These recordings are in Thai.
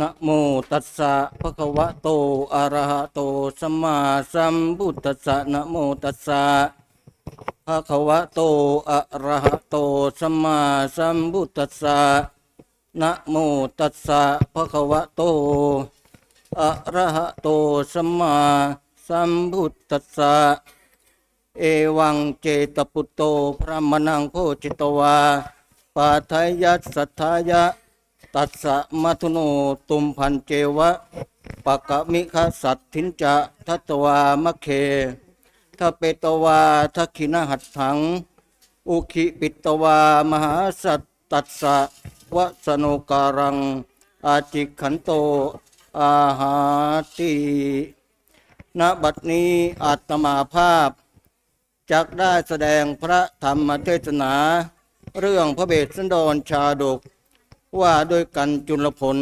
นะโมตัสสะภะคะวะโตอะระหะโตสัมมาสัมพุทธัสสะนะโมตัสสะภะคะวะโตอะระหะโตสัมมาสัมพุทธัสสะนะโมตัสสะภะคะวะโตอะระหะโตสัมมาสัมพุทธัสสะเอวังเจตปุตโตพระมนังโพจิตวาปาทายัสสัทธายะ ตัสสะมัทุโนตุมพันเจวะปะกะมิคสัตถินจะทัตวามะเคทเปตวาทักขินหัตถัง อุคิปิตวามหาสัตตัสสะวะสโนการัง อาจิขันโต อาหาติณบัดนี้อาตมาภาพจักได้แสดงพระธรรมเทศนา เรื่องพระเบสสันดรชาดก ว่าโดยกันจุลพล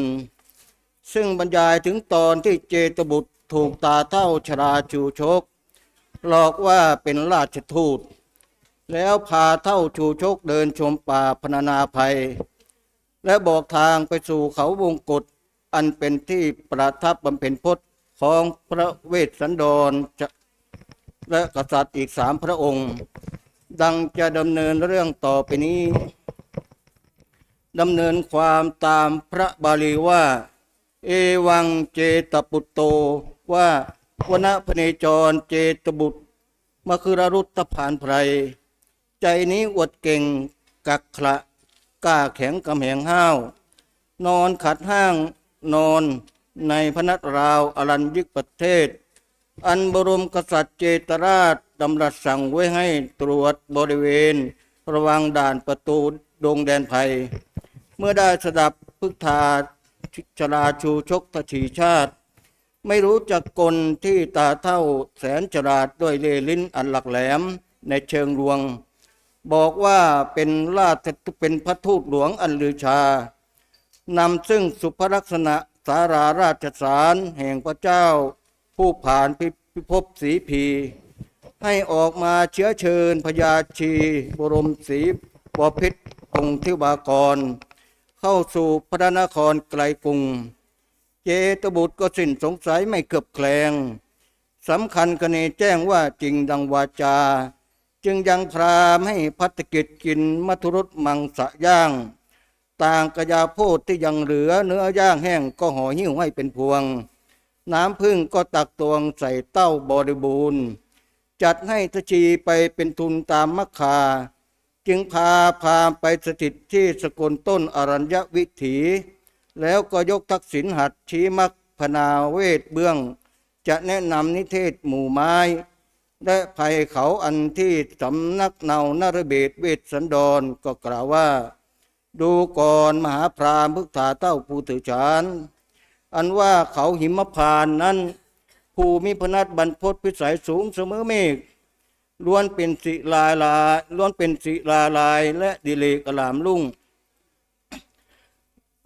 ซึ่งบรรยายถึงตอนที่เจตบุตรถูกตาเท่าชราชูชก หลอกว่าเป็นราชทูต แล้วพาเท่าชูชกเดินชมป่าพนานาภัย และบอกทางไปสู่เขาวงกฏอันเป็นที่ประทับบำเพ็ญพจน์ของพระเวสสันดรและกษัตริย์อีกสามพระองค์ ดังจะดำเนินเรื่องต่อไปนี้ ดำเนินความตามพระบาลีว่า เอวังเจตปุตโตว่าวณพเนจรเจตบุตรมคือรุตผานไพร ใจนี้อวดเก่งกักขระกล้าแข็งกำแหงห้าว นอนขัดห้างนอนในพนัตราวอรัญยิกประเทศ อันบรมกษัตริย์เจตราชดำรัสสั่งไว้ให้ตรวจบริเวณ ระวังด่านประตูดงแดนภัย มื่อได้สดับพึกทาชราชูชกทชีชาติ ไม่รู้จักกลที่ตาเท่าแสนฉลาดด้วยเลลิ้นอันหลักแหลมในเชิงลวง บอกว่าเป็นราชเป็นพระทูตหลวงอันลือชานำซึ่งสุภลักษณะสาราราชสารแห่งพระเจ้า ผู้ผ่านพิภพสีพี ให้ออกมาเชื้อเชิญพญาชี บรมศรีบพิษพงทิวากร เข้าสู่พระนครไกลกรุง เจตบุตรก็สิ้นสงสัยไม่เกือบแคลงสำคัญกเนแจ้งว่าจริงดังวาจา จึงยังพรามให้พัฒกิจกินมัทุรสมังสะย่าง ต่างกระยาโพดที่ยังเหลือเนื้อย่างแห้งก็ห่อหิ้วให้เป็นพวง น้ำพึ่งก็ตักตวงใส่เต้าบริบูรณ์ จัดให้ทชีไปเป็นทุนตามมัคคา จึงพาพามไปสถิตที่สกลต้นอรัญญวิถี แล้วก็ยกทักษิณหัดชี้มักพนาเวทเบื้อง จะแนะนำนิเทศหมู่ไม้ และภัยเขาอันที่สำนักเนานรเบศเวทสันดรก็กล่าวว่า ดูก่อนมหาพรามพึกษาเต้าภูถือฉานอันว่าเขาหิมพานนั้นภูมิพนัสบรรพตพิสัยสูงเสมอเมฆ ล้วนเป็นศิลาลายล้วนเป็นศิลาลาย และดิเลกอลามลุ่ง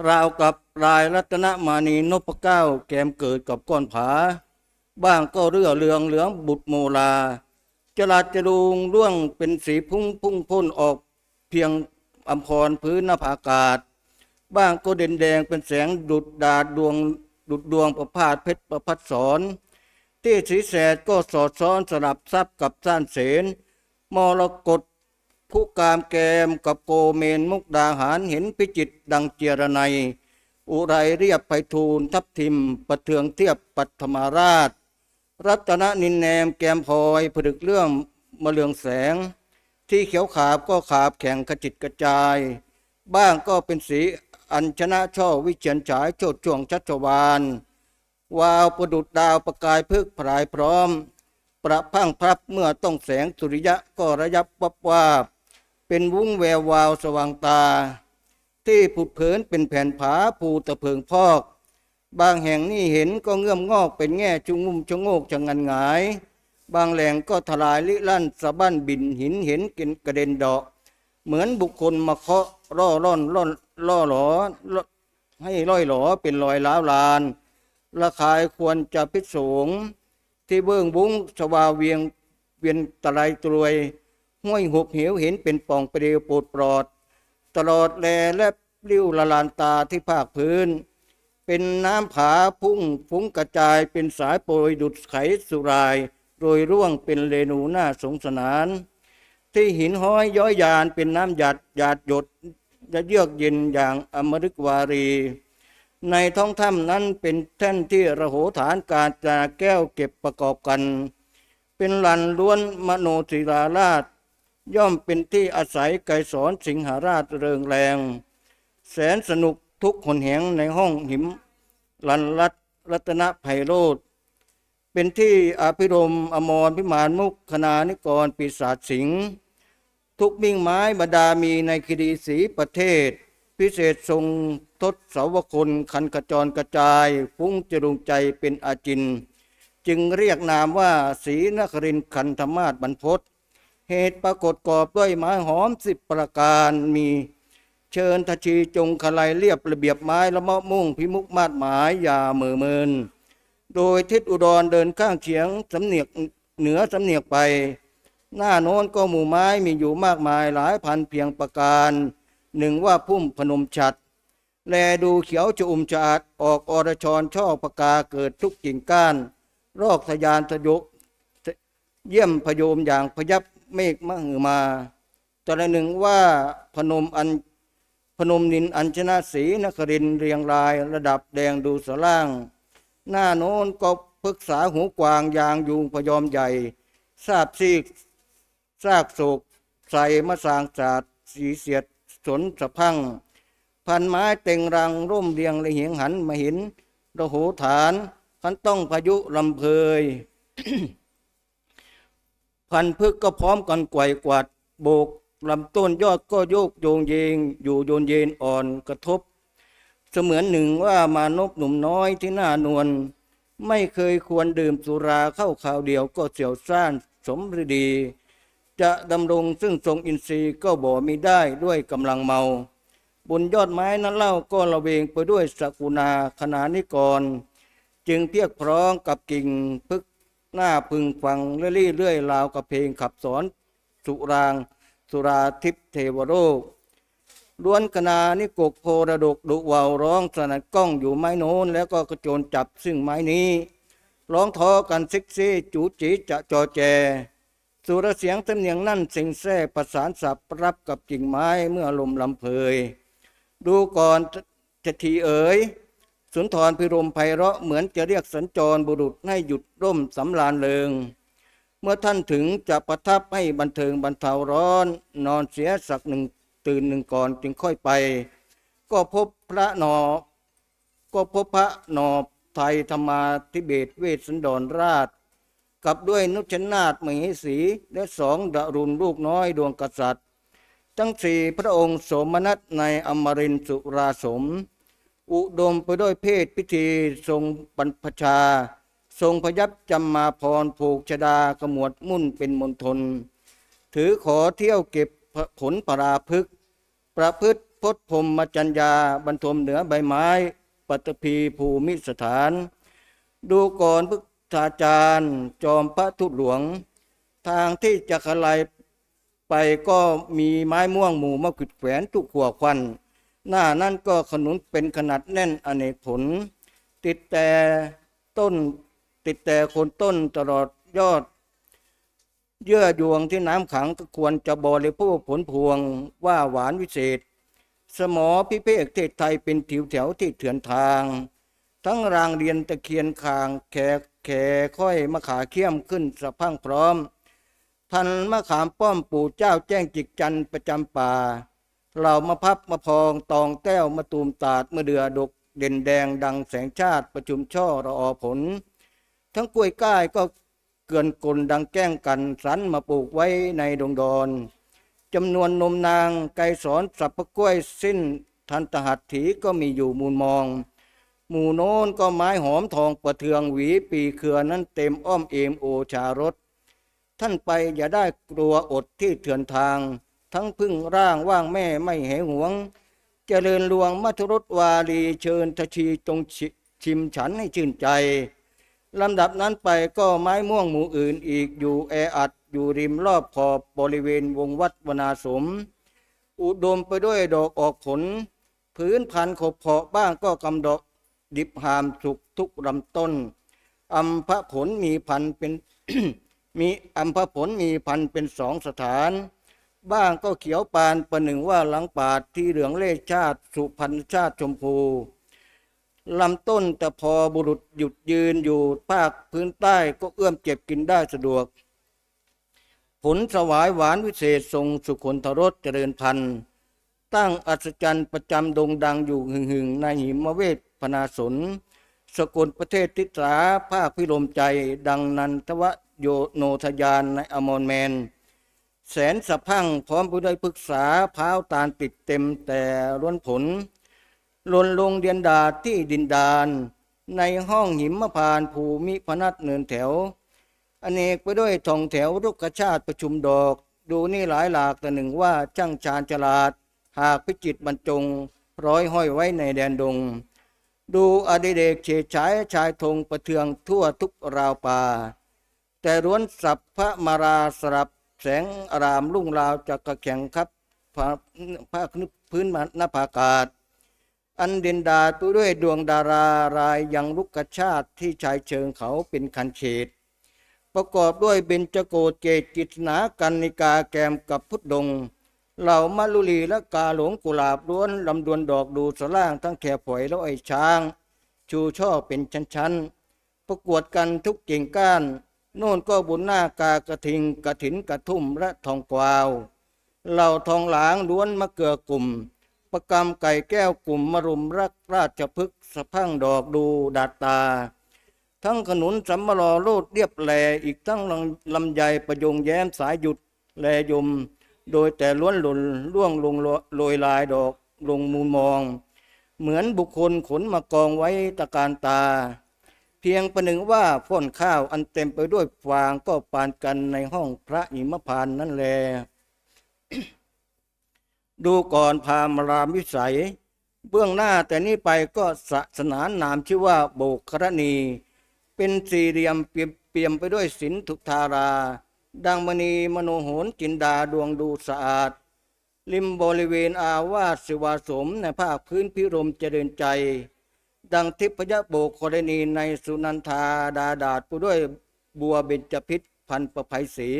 ราวกับรายรัตนมานีนพเก้าแกมเกิดกับก้อนผา บ้างก็เรือเรืองเหลืองบุตรโมลา จราจรุงร่วงเป็นสีพุ่งพุ่งพ่นออกเพียงอำพรพื้นหน้าผาอากาศ บ้างก็เด่นแดงเป็นแสงดุดดาดดวงดุดดวงประพาสเพชรประพัดสอน ที่สีแสดก็สอดซ้อนสลับซับกับซ่านเสนมรกตผู้กามแกมกับโกเมนมุกดาหารเห็นพิจิตดังเจรไนยอุไรเรียบไพฑูรย์ทับทิมประเทืองเทียบปัทมาราช รัตนนินแนมแกมพลอยผดึกเรื่องมะเลืองแสง ที่เขียวขาบก็ขาบแข่งกระจิตกระจาย บ้างก็เป็นสีอัญชนะช่อวิเชียนฉายโจดจวงชัชวาน วาวประดุดดาวประกายพึกพรายพร้อม ประพังพรับเมื่อต้องแสงสุริยะก็ระยับวับวาบเป็นวุ้งแวววาวสว่างตา ที่ผุดเผินเป็นแผ่นผาภูตะเพิงพอก บางแห่งนี่เห็นก็เงื่อมงอกเป็นแง่จุงงุมชะโงกชะงันหงาย บางแหล่งก็ทลายลิลั่นสะบั้นบินหินเห็นกินกระเด็นดอก เหมือนบุคคลมาเคาะร่อร่อนร่อนล่อหลอล่อให้ล่อยหลอเป็นรอยล้าวลาน ระคายควรจะพิสงที่เบื้องบุ้งสวาเวียงเวียนตะไลตรวย ห้วยหุบเหวเห็นเป็นป่องเปรียวโปรดปลอด ตลอดแลและริ้วละลานตาที่ภาคพื้น เป็นน้ำผาพุ่งฟุ้งกระจายเป็นสายโปรยดุดไขสุรายโรยร่วงเป็นเรนูน่าสงสนาน ที่หินห้อยย้อยยานเป็นน้ำหยาดหยาดหยดจะเยือกเย็นอย่างอมฤตวารี ในท้องถ้ำนั้นเป็นแท่นที่ระโหฐานการจาแก้วเก็บประกอบกัน เป็นหลันล้วนมโนศิลาราช ย่อมเป็นที่อาศัยไกรสอนสิงหราชเริงแรง แสนสนุกทุกคนแหงในห้องหิมลันรัตรัตนไพโรธเป็นที่อภิรมอมรพิมานมุกคณานิกรปีศาจสิง ทุกมิ่งไม้บดามีในคดีสีประเทศ พิเศษทรงทศสาวคนคันกระจรกระจายฟุ้งจรุงใจเป็นอาจิน จึงเรียกนามว่าศรีนครินคันธมาศบรรพตเหตุปรากฏกอบด้วยไม้หอมสิบประการมีเชิญทชีจงคลายเรียบระเบียบไม้ละเมาะมุ่งพิมุกมาดหมายอย่าเมือเมิน โดยทิศอุดรเดินข้างเฉียงสำเนียกเหนือสำเนียกไป หน้าโน้นก็หมู่ไม้มีอยู่มากมายหลายพันเพียงประการ หนึ่งว่าพุ่มพนมฉัดแลดูเขียวจะอุ่มจะอาดออกอรชรช่อปากาเกิดทุกกิ่งก้าน รอกทยานทะยกเยี่ยมพยมอย่างพยับเมฆมหือมาตระหนึ่งว่าพนมอันพนมนินอัญชนะศรีนครินเรียงรายระดับแดงดูสล่าง หน้าโน้นก็ปรึกษาหูกวางยางยุงพยอมใหญ่ ทราบซีกซากโศกใส่มะสางจาดสีเสียด สนสะพัง พันไม้เต็งรังร่มเรียงละเหียงหันมาห็นระโหฐานขันต้องพายุลำเพยพันพึกก็พร้อมกันไกวกวาดโบกลำต้นยอดก็โยกโยงเยง อยู่โยนเย็นอ่อนกระทบ เสมือนหนึ่งว่ามานพหนุ่มน้อยที่หน้านวลไม่เคยควรดื่มสุราเข้าข่าวเดียวก็เสียวซ่านสมฤดี จะดำรงซึ่งทรงอินทรีย์ก็บ่มีได้ด้วยกำลังเมา บนยอดไม้นั้นเล่าก็ระเวงไปด้วยสกุณาคณานิกร จึงเพียกพร้องกับกิ่งพึกหน้าพึงฟังเรื่อยเรื่อยราวกับเพลงขับสอนสุราง สุราทิพเทวโรกล้วนคณานิกกโพระดกดุวาวร้องสนัดกล้องอยู่ไม้โน้น แล้วก็กระโจนจับซึ่งไม้นี้ ร้องทอกันซิกซี่จูจีจะจอแจ สุรเสียงสำเนียงนั่นเสียงแซ่ประสานสับรับกับกิ่งไม้เมื่อลมลำเพย ดูก่อนจะทีเอ๋ยสุนทรพิรมไพเราะเหมือนจะเรียกสัญจรบุรุษให้หยุดร่มสำราญเริง เมื่อท่านถึงจะประทับให้บันเทิงบรรเทาร้อน นอนเสียสักหนึ่งตื่นหนึ่งก่อนจึงค่อยไป ก็พบพระนอ ก็พบพระนอบไทยธรรมาธิเบศเวสสันดรราช กับด้วยนุชนาถมเหสีและสองดารุณลูกน้อยดวงกษัตริย์ ทั้งสี่พระองค์สมนัตในอมรินทร์สุราสม อุดมไปด้วยเพศพิธีทรงบรรพชา ทรงพยับจำมาพรผูกชดากระมวดมุ่นเป็นมณฑลถือขอเที่ยวเก็บผลปราพึก ประพฤติพจพรหมจัญญาบรรทมเหนือใบไม้ ปัตตภีภูมิสถาน ดูก่อนพ ธาจารย์จอมพระทุดหลวง ทางที่จะขลายไปก็มีไม้ม่วงหมู่มะขิดแขวนทุกขัวควัน หน้านั่นก็ขนุนเป็นขนาดแน่นอเนกผล ติดแต่ต้นติดแต่โคนต้นตลอดยอด เยื่อยวงที่น้ำขังก็ควรจะบริโภคผลพวงว่าหวานวิเศษ สมอพิเภกเทศไทยเป็นถิวแถวที่เถื่อนทาง ทั้งรางเรียนตะเคียนคางแขก แขค่อยมะขาเขี้ยมขึ้นสะพังพร้อม ทันมะขามป้อมปู่เจ้าแจ้งจิกจันประจำป่าเรามาพับมาพองตองแต้วมาตูมตาดมะเดือดกเด่นแดงดังแสงชาติประชุมช่อระออผล ทั้งกล้วยก้ายก็เกินกลดังแกล้งกันสันมาปลูกไว้ในดงดอนจำนวนนมนางไกรสอนสับปะกล้วยสิ้นทันตหัตถีก็มีอยู่มูลมอง หมู่โน้นก็ไม้หอมทองประเทืองหวีปีเครือนั้นเต็มอ้อมเอมโอชารสท่านไปอย่าได้กลัวอดที่เถื่อนทาง ทั้งพึ่งร่างว่างแม่ไม่แหหวง เจริญลวงมัทรสวาลีเชิญทชีจงชิชิมฉันให้ชื่นใจลำดับนั้นไปก็ไม้ม่วงหมู่อื่นอีกอยู่แออัดอยู่ริมรอบขอบบริเวณวงวัดวนาสม อุดมไปด้วยดอกออกผล พื้นพันขบเพาะบ้างก็กำดอก ดิบหามสุกทุกลำต้นอัมพผลมีพันเป็นมีอัมพผลมีพันเป็นสองสถาน บ้างก็เขียวปานประหนึ่งว่าหลังปาดที่เหลืองเล่ชาติสุพรรณชาติชมพูลำต้นแต่พอบุรุษหยุดยืนอยู่ภาคพื้นใต้ก็เอื้อมเก็บกินได้สะดวก ผลสวายหวานวิเศษทรงสุคนทรสเจริญพันธุ์ ตั้งอัศจรรย์ประจำดงดังอยู่หึงหึงๆในหิมเวท พนาสน สกุลประเทศทิศาภาคพิลมใจ ดังนันทวโยโนทยานในอมรแมน แสนสะพังพร้อมผู้ได้ปรึกษาพร้าวตาลติดเต็มแต่ล้วนผลลนลงเดียนดาที่ดินดาน ในห้องหิมพานภูมิพนัดเนินแถว อเนกไปด้วยทองแถวรุกชาติประชุมดอก ดูนี่หลายหลากแต่หนึ่งว่าช่างชาญฉลาด หากพิจิตบรรจง ร้อยห้อยไว้ในแดนดง ดูอดิเรกเฉดฉายชายธงประเทืองทั่วทุกราวป่า แต่ร้วนสับพระมาราสลับแสงอารามรุ่งราวจากกระแข่งครับพระพื้นนภาอากาศ อันเด่นดาตัวด้วยดวงดารารายยังลุกกชาติที่ชายเชิงเขาเป็นคันเฉดประกอบด้วยเบญจโกฏเกตกิจนากันนิกาแกมกับพุทธดง เหล่ามาลุลีและกาหลงกุหลาบล้วนลำดวนดอกดูสล่างทั้งแขฝอยแล้วไอ้ช้าง ชูช่อเป็นชั้นๆ ประกวดกันทุกเก่งก้าน โน่นก็บุญหน้ากากระทิงกระถินกระทุ่มและทองกวาว เหล่าทองหลางล้วนมะเกือกลุ่ม ประกำไก่แก้วกลุ่มมรุมรักราชพฤกษ์สะพังดอกดูดาตา ทั้งขนุนสำมรอโลดเรียบแหลอีกทั้งลำลำไยประยงแย้มสายหยุดแลยม โดยแต่ล้วนหล่นล่วงลงโรยลายดอกลงมูลมอง เหมือนบุคคลขนมากองไว้ตะการตา เพียงประหนึ่งว่าฟ้อนข้าวอันเต็มไปด้วยฟางก็ปานกันในห้องพระหิมพานนั่นแล ดูก่อนพามรามวิสัย เบื้องหน้าแต่นี้ไปก็ศาสนานนามชื่อว่าโบกครณี เป็นสี่เหลี่ยมเปี่ยมเปี่ยมไปด้วยศิลทุกทารา ดังมณีมโนโหนจินดาดวงดูสะอาด ริมบริเวณอาวาสสิวาสมในภาคพื้นพิรมเจริญใจ ดังทิพยโบกกรณีในสุนันทาดาดาดผู้ด้วยบัวเบญจพิษพันประภัยศรี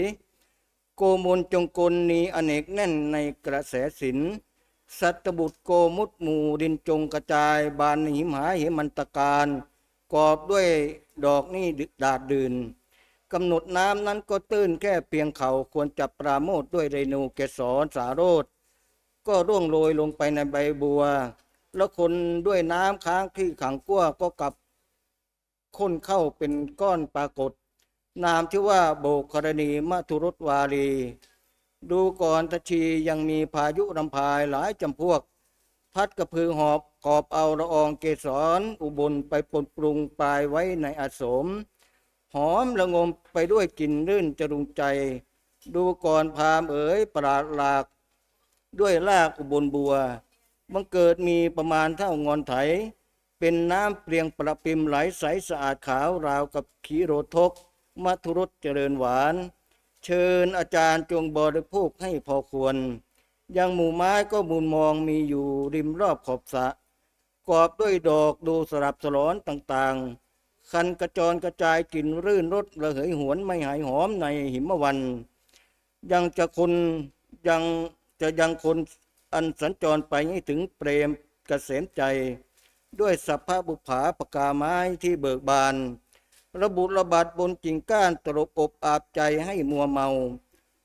โกมลจงกลนีอเนกแน่นในกระแสศิลสัตบุตรโกมุตหมู่ดินจงกระจายบานหิมหาเหมันตการกอบด้วยดอกนี่ดาดดื่น กำหนดน้ำนั้นก็ตื้นแค่เพียงเขาควรจับปราโมทด้วยเรนูเกสรสาโรธก็ร่วงโรยลงไปในใบบัว แล้วคนด้วยน้ำค้างที่ขังกั้วก็กลับค้นเข้าเป็นก้อนปรากฏ นามชื่ว่าโบกรณีมัทุรุตวารี ดูก่อนตะชียังมีพายุรำพายหลายจำพวก พัดกระพือหอบกอบเอาละอองเกสรอุบลไปปนปรุงปลายไว้ในอาสม หอมละงมไปด้วยกลิ่นรื่นจรุงใจ ดูก่อนพามเอ๋ยประหลาดหลาก ด้วยรากอุบลบัว บังเกิดมีประมาณเท่างอนไถ เป็นน้ำเปรียงประปิมไหลใสสะอาดขาวราวกับขีโรทก มัทุรสเจริญหวาน เชิญอาจารย์จงบริโภคให้พอควร ยังหมู่ไม้ก็มูลมองมีอยู่ริมรอบขอบสะ กอบด้วยดอกดูสลับสลอนต่างๆ คันกระจรกระจายกลิ่นรื่นรสระเหยหวนไม่หายหอมในหิมวัน ยังจะคนยังจะยังคนอันสัญจรไปให้ถึงเปรมเกษมใจ ด้วยสัพพะบุภาปกาไม้ที่เบิกบาน ระบุระบาดบนกิ่งก้านตลบอบอาบใจให้มัวเมา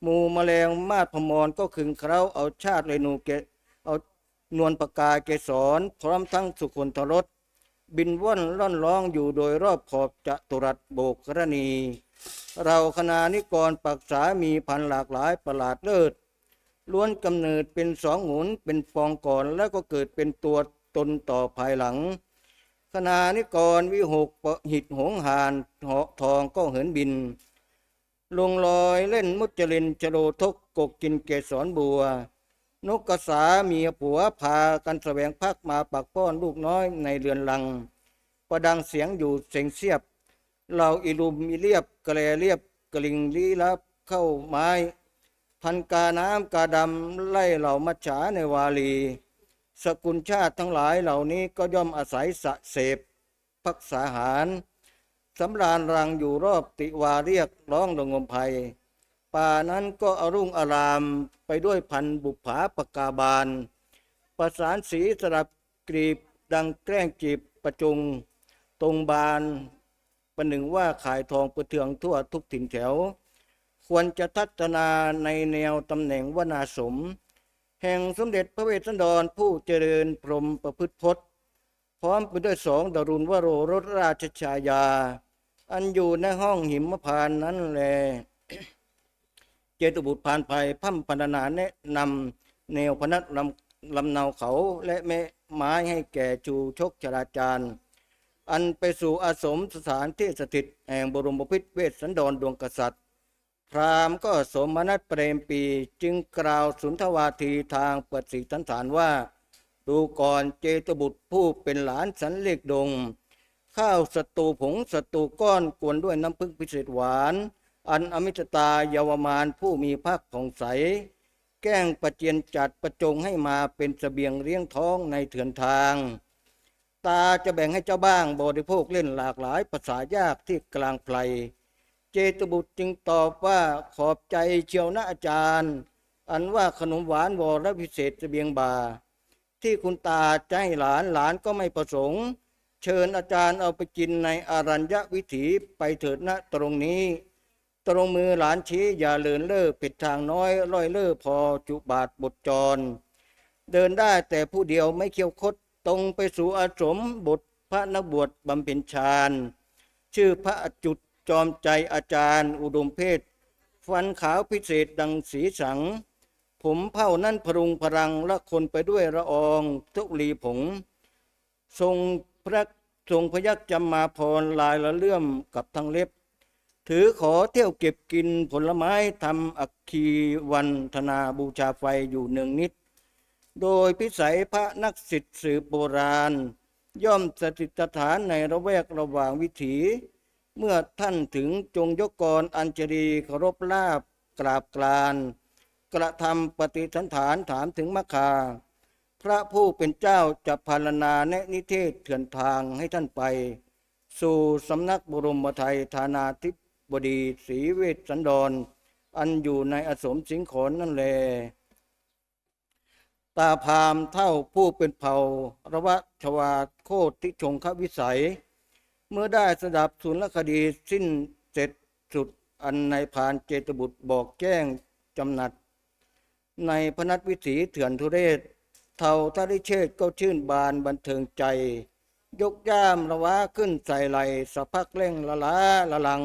หมูแมลงมาดพมรก็ขึงเคราเอาชาติเรนูเกเอานวลปากกาเกสรพร้อมทั้งสุคนทรส บินว่อนล่อนร้องอยู่โดยรอบขอบจะตุรัสโบกกรณี เราคณานิกรปักษามีพันหลากหลายประหลาดเลิศล้วนกำเนิดเป็นสองหมุนเป็นฟองก่อนแล้วก็เกิดเป็นตัวตนต่อภายหลัง คณานิกรวิหกปะหิตหงหานเหาะทองก็เหินบิน ลงลอยเล่นมุจลินจโรทกกกกินเกสรบัว นกกระสามียผัวพากันแสวงพักมาปักป้อนลูกน้อยในเรือนลัง ประดังเสียงอยู่เสียงเสียบ เราอิลุมอิเลียบกระแลเรียบกลิงลี้ลับเข้าไม้ พันกาน้ำกาดำไล่เหล่ามัจฉาในวาลี สกุลชาติทั้งหลายเหล่านี้ก็ย่อมอาศัยสะเสพพักษาหารสำราญรังอยู่รอบติวาเรียกร้องระงมภัย ป่านั้นก็อรุ่งอารามไปด้วยพันบุปผาปกาบาล ประสานสีสลับกรีบดังแกล้งจีบประจุง ตรงบานประหนึ่งว่าขายทองประเทืองทั่วทุกถิ่นแถว ควรจะทัศนาในแนวตำแหน่งวนาสม แห่งสมเด็จพระเวสสันดรผู้เจริญพรหมประพฤติพจน์พร้อมไปด้วยสองดารุณวโรรสราชชายา อันอยู่ในห้องหิมพานนั้นแล จตุบุตรพานภัยพั่มพรรณนาแนะนำแนวพนัดลำลำเนาเขาและแม่ไม้ให้แก่จูชกจราจารย์ อันไปสู่อาสมสถานที่สถิตแห่งบรมพิตรเวสสันดรดวงกษัตริย์ พราหมณ์ก็สมนัตเปรมปีจึงกล่าวสุนทวาทีทางเปฏิสันฐานว่า ดูก่อนเจตบุตรผู้เป็นหลานสันเลกดง ข้าวสตูผงสตูก้อนกวนด้วยน้ำพึ่งพิเศษหวาน อันอมิตตาเยาวมานผู้มีภาคผ่องใส แกล้งประเจียนจัดประจงให้มาเป็นเสบียงเลี้ยงท้องในเถื่อนทาง ตาจะแบ่งให้เจ้าบ้างบริโภคเล่นหลากหลายภาษายากที่กลางไพลเจตบุตรจึงตอบว่าขอบใจเชียวนะอาจารย์ อันว่าขนมหวานวรพิเศษเสบียงบา ที่คุณตาจะให้หลานหลานก็ไม่ประสงค์ เชิญอาจารย์เอาไปกินในอารัญญวิถีไปเถิดนะตรงนี้ ตรงมือหลานชี้อย่าเลินเล่อปิดทางน้อยร้อยเล่อพอจุบาทบทจร เดินได้แต่ผู้เดียวไม่เคี้ยวคดตรงไปสู่อาสมบทพระนักบวชบำเพ็ญฌานชื่อพระจุดจอมใจอาจารย์ อุดมเพศ ฟันขาวพิเศษดังสีสัง ผมเผ่านั้นพรุงพรังละคนไปด้วยละอองทุลีผง ทรงพระทรงพยักจำมาพรลายละเลื่อมกับทั้งเล็บ ถือขอเที่ยวเก็บกินผลไม้ทำอักคีวันธนาบูชาไฟอยู่เนืองนิด โดยพิสัยพระนักสิทธิ์สืบโบราณ ย่อมสถิตฐานในระแวกระหว่างวิถี เมื่อท่านถึงจงยกกรอัญชลีเคารพลาบกราบกราน กระทำปฏิสันฐานถามถึงมคคา พระผู้เป็นเจ้าจะพารณาแนะนิเทศเถื่อนทางให้ท่านไป สู่สำนักบรมไทยธานาธิ บดีศรีเวชสันดรอันอยู่ในอสมสิงขนนั่นแล ตาพามเท่าผู้เป็นเผ่า ระวะชวาโคตทิชงควิสัย เมื่อได้สดับสุนลคดีสิ้นเสร็จสุดอันในพานเจตบุตรบอกแจ้งจำหนัด ในพนัสวิถีเถื่อนทุเรศ เท่าทาริเชษก็ชื่นบานบันเทิงใจ ยกย่ามระวะขึ้นใส่ไหลสะพักเร่งละล้าละลัง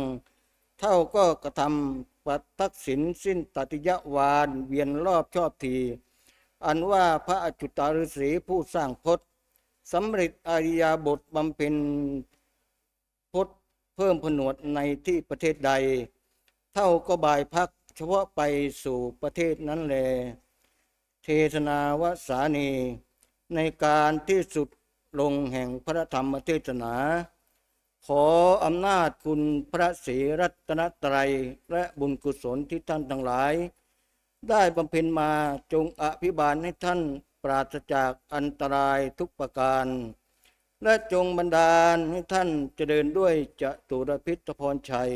เท่าก็กระทำปัทักษิณสิ้นตติยวานเวียนรอบชอบที อันว่าพระอจุตาฤษีผู้สร้างพจน์สำเร็จอริยาบทบำเพ็ญพจน์เพิ่มผนวดในที่ประเทศใด เท่าก็บายพักเฉพาะไปสู่ประเทศนั้นแล เทศนาวสานีในการที่สุดลงแห่งพระธรรมเทศนา ขออำนาจคุณพระศรีรัตนตรัย และบุญกุศลที่ท่านทั้งหลาย ได้บำเพ็ญมาจงอภิบาลให้ท่านปราศจากอันตรายทุกประการ และจงบันดาลให้ท่านเจริญด้วยจตุรพิธพรชัย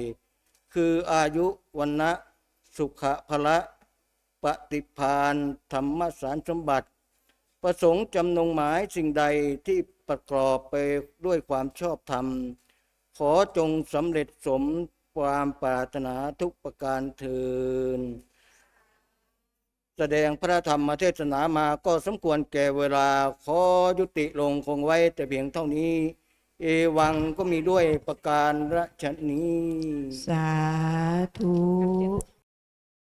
คืออายุวันนะสุขภละปฏิพานธรรมสารสมบัติ ประสงค์จำนงหมายสิ่งใดที่ประกอบไปด้วยความชอบธรรม ขอจงสำเร็จสมความปรารถนาทุกประการเทินแสดงพระธรรมเทศนามาก็สมควรแก่เวลา ขอยุติลงคงไว้แต่เพียงเท่านี้ เอวังก็มีด้วยประการรัชนี้ สาธุ